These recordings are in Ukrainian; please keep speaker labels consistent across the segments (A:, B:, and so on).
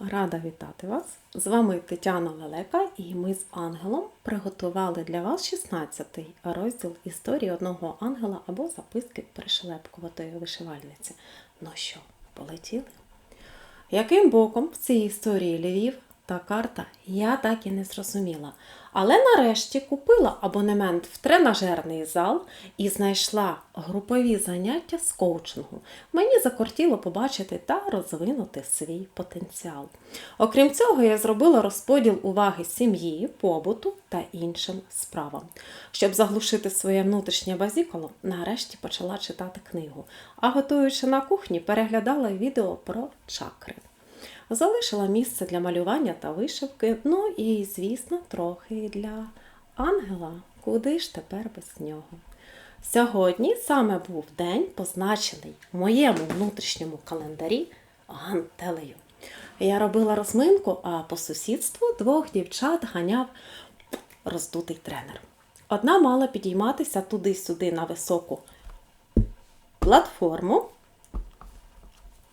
A: Рада вітати вас! З вами Тетяна Лелека і ми з ангелом приготували для вас 16-й розділ історії одного ангела або записки пришелепкуватої вишивальниці. Ну що, полетіли? Яким боком в цій історії Львів та карта я так і не зрозуміла. Але нарешті купила абонемент в тренажерний зал і знайшла групові заняття з коучингу. Мені закортіло побачити та розвинути свій потенціал. Окрім цього, я зробила розподіл уваги сім'ї, побуту та іншим справам. Щоб заглушити своє внутрішнє базікало, нарешті почала читати книгу, а готуючи на кухні, переглядала відео про чакри. Залишила місце для малювання та вишивки, ну і, звісно, трохи для ангела. Куди ж тепер без нього? Сьогодні саме був день, позначений в моєму внутрішньому календарі гантелею. Я робила розминку, а по сусідству двох дівчат ганяв роздутий тренер. Одна мала підійматися туди-сюди на високу платформу,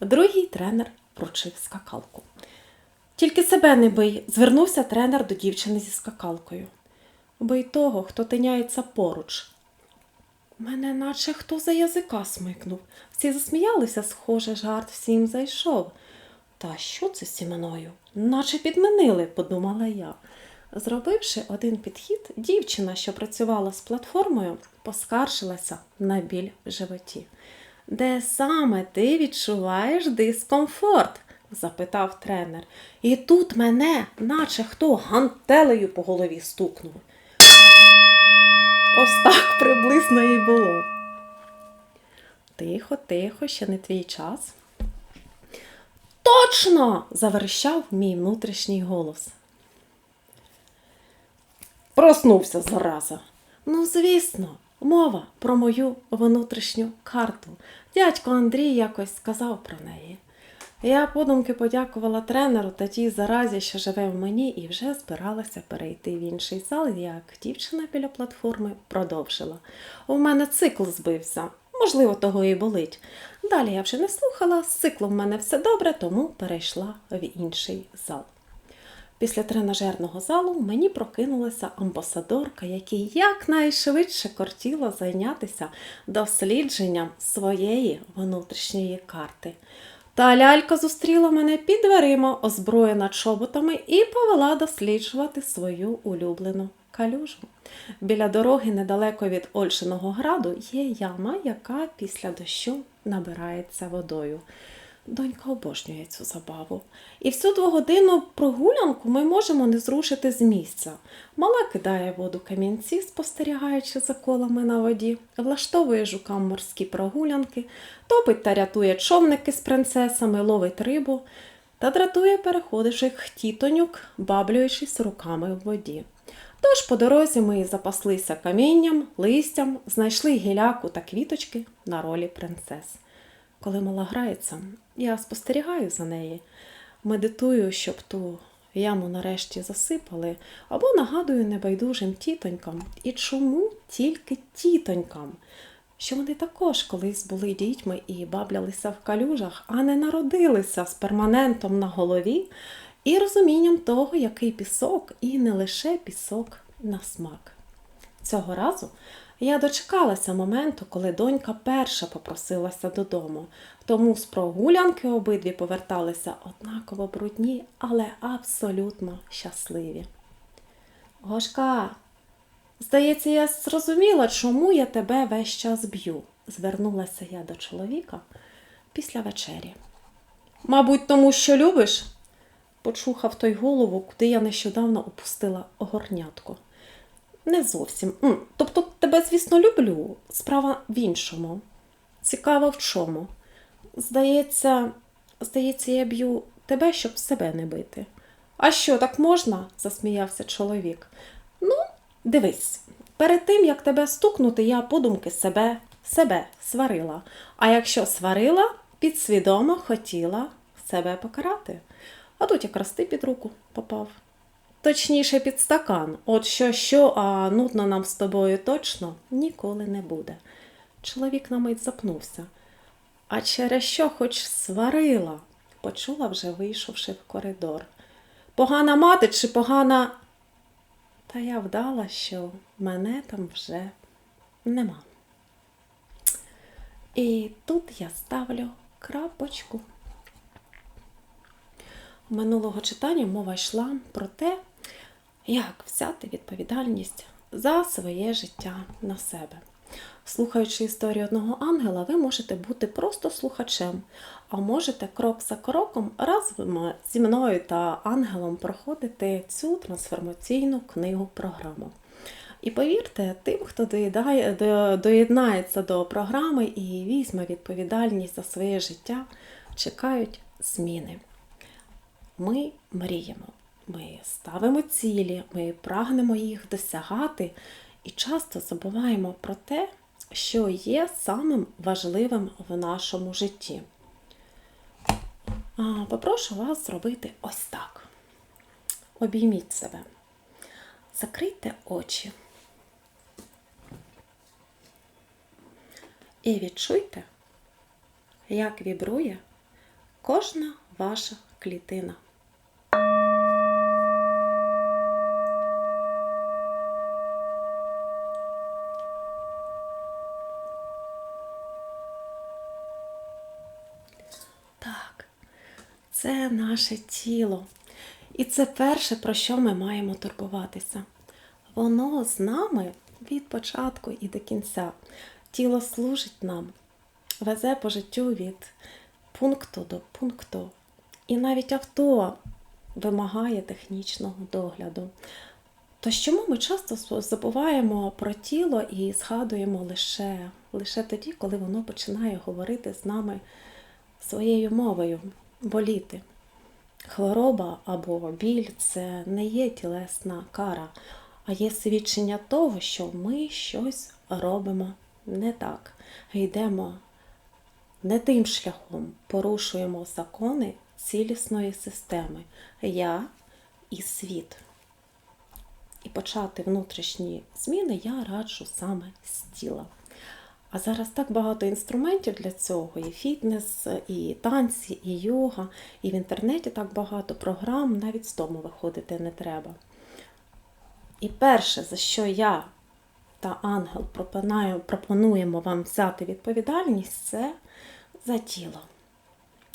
A: другий тренер вручив скакалку. Тільки себе не бий, звернувся тренер до дівчини зі скакалкою. Бий того, хто тиняється поруч. Мене наче хто за язика смикнув. Всі засміялися, схоже, жарт всім зайшов. Та що це зі мною? Наче підмінили, подумала я. Зробивши один підхід, дівчина, що працювала з платформою, поскаржилася на біль в животі. Де саме ти відчуваєш дискомфорт? запитав тренер. І тут мене, наче хто гантелею по голові стукнув. Ось так приблизно і було. Тихо, тихо, ще не твій час. Точно! заверещав мій внутрішній голос. Проснувся зараза. Ну, звісно, мова про мою внутрішню карту. Дядько Андрій якось сказав про неї. Я подумки подякувала тренеру та тій заразі, що живе в мені, і вже збиралася перейти в інший зал, як дівчина біля платформи продовжила. У мене цикл збився, можливо, того і болить. Далі я вже не слухала, з циклом в мене все добре, тому перейшла в інший зал. Після тренажерного залу мені прокинулася амбасадорка, якій якнайшвидше кортіла зайнятися дослідженням своєї внутрішньої карти. Та лялька зустріла мене під дверима, озброєна чоботами, і повела досліджувати свою улюблену калюжу. Біля дороги, недалеко від Ольшиного граду, є яма, яка після дощу набирається водою. Донька обожнює цю забаву. І всю двогодинну прогулянку ми можемо не зрушити з місця. Мала кидає воду камінці, спостерігаючи за колами на воді, влаштовує жукам морські прогулянки, топить та рятує човники з принцесами, ловить рибу та дратує переходивших тітонюк, баблюючись руками в воді. Тож по дорозі ми запаслися камінням, листям, знайшли гіляку та квіточки на ролі принцес. Коли мала грається, я спостерігаю за неї, медитую, щоб ту яму нарешті засипали, або нагадую небайдужим тітонькам. І чому тільки тітонькам? Що вони також колись були дітьми і баблялися в калюжах, а не народилися з перманентом на голові і розумінням того, який пісок, і не лише пісок на смак. Цього разу я дочекалася моменту, коли донька перша попросилася додому, тому з прогулянки обидві поверталися однаково брудні, але абсолютно щасливі. Гошка, здається, я зрозуміла, чому я тебе весь час б'ю, звернулася я до чоловіка після вечері. Мабуть, тому що любиш? почухав той голову, куди я нещодавно опустила огорнятко. Не зовсім. Тобто тебе, звісно, люблю. Справа в іншому. Цікаво в чому. Здається, здається, я б'ю тебе, щоб себе не бити. А що, так можна? засміявся чоловік. Ну, дивись, перед тим, як тебе стукнути, я подумки себе, себе сварила. А якщо сварила, підсвідомо хотіла себе покарати. А тут якраз ти під руку попав. Точніше, під стакан. От що, що, а нудно нам з тобою точно ніколи не буде. Чоловік на мить запнувся. А через що хоч сварила? почула вже вийшовши в коридор. Погана мати чи погана. Та я вдала, що мене там вже нема. І тут я ставлю крапочку. Минулого читання мова йшла про те, як взяти відповідальність за своє життя на себе. Слухаючи історію одного ангела, ви можете бути просто слухачем, а можете крок за кроком разом зі мною та ангелом проходити цю трансформаційну книгу програму. І повірте, тим, хто доєднається до програми і візьме відповідальність за своє життя, чекають зміни. Ми мріємо, ми ставимо цілі, ми прагнемо їх досягати і часто забуваємо про те, що є самим важливим в нашому житті. Попрошу вас зробити ось так. Обійміть себе. Закрийте очі. І відчуйте, як вібрує кожна ваша клітина. Так, це наше тіло. І це перше, про що ми маємо турбуватися. Воно з нами від початку і до кінця. Тіло служить нам, везе по життю від пункту до пункту. І навіть авто вимагає технічного догляду. То чому ми часто забуваємо про тіло і згадуємо лише, лише тоді, коли воно починає говорити з нами своєю мовою, боліти. Хвороба або біль це не є тілесна кара, а є свідчення того, що ми щось робимо не так, йдемо не тим шляхом, порушуємо закони цілісної системи Я і світ. І почати внутрішні зміни я раджу саме з тіла. А зараз так багато інструментів для цього: і фітнес, і танці, і йога, і в інтернеті так багато програм, навіть з дому виходити не треба. І перше, за що я та ангел пропонаю- пропонуємо вам взяти відповідальність, це за тіло.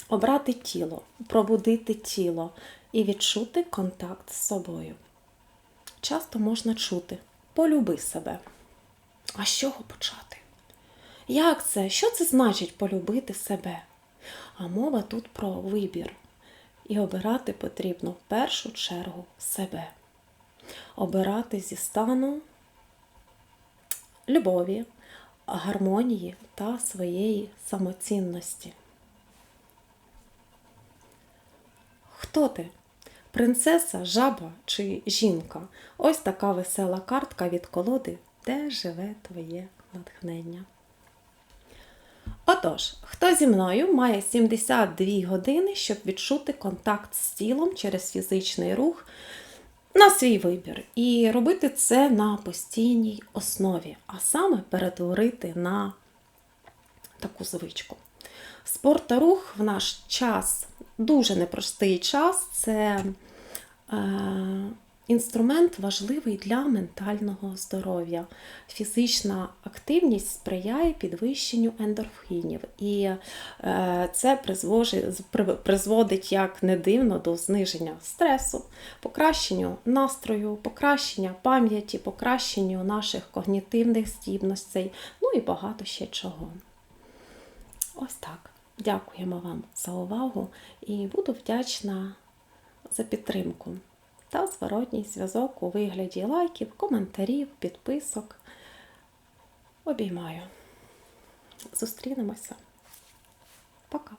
A: Обрати тіло, пробудити тіло і відчути контакт з собою. Часто можна чути полюби себе. А з чого почати? Як це? Що це значить полюбити себе? А мова тут про вибір. І обирати потрібно в першу чергу себе. Обирати зі стану любові, гармонії та своєї самоцінності. Хто ти? Принцеса, жаба чи жінка? Ось така весела картка від колоди, де живе твоє натхнення. Отож, хто зі мною має 72 години, щоб відчути контакт з тілом через фізичний рух на свій вибір. І робити це на постійній основі, а саме перетворити на таку звичку. Спорт та рух в наш час дуже непростий час. Це е, інструмент важливий для ментального здоров'я. Фізична активність сприяє підвищенню ендорфінів, і е, це призводить, як не дивно, до зниження стресу, покращенню настрою, покращення пам'яті, покращенню наших когнітивних здібностей, ну і багато ще чого. Ось так. Дякуємо вам за увагу і буду вдячна за підтримку та зворотній зв'язок у вигляді лайків, коментарів, підписок. Обіймаю. Зустрінемося. Пока.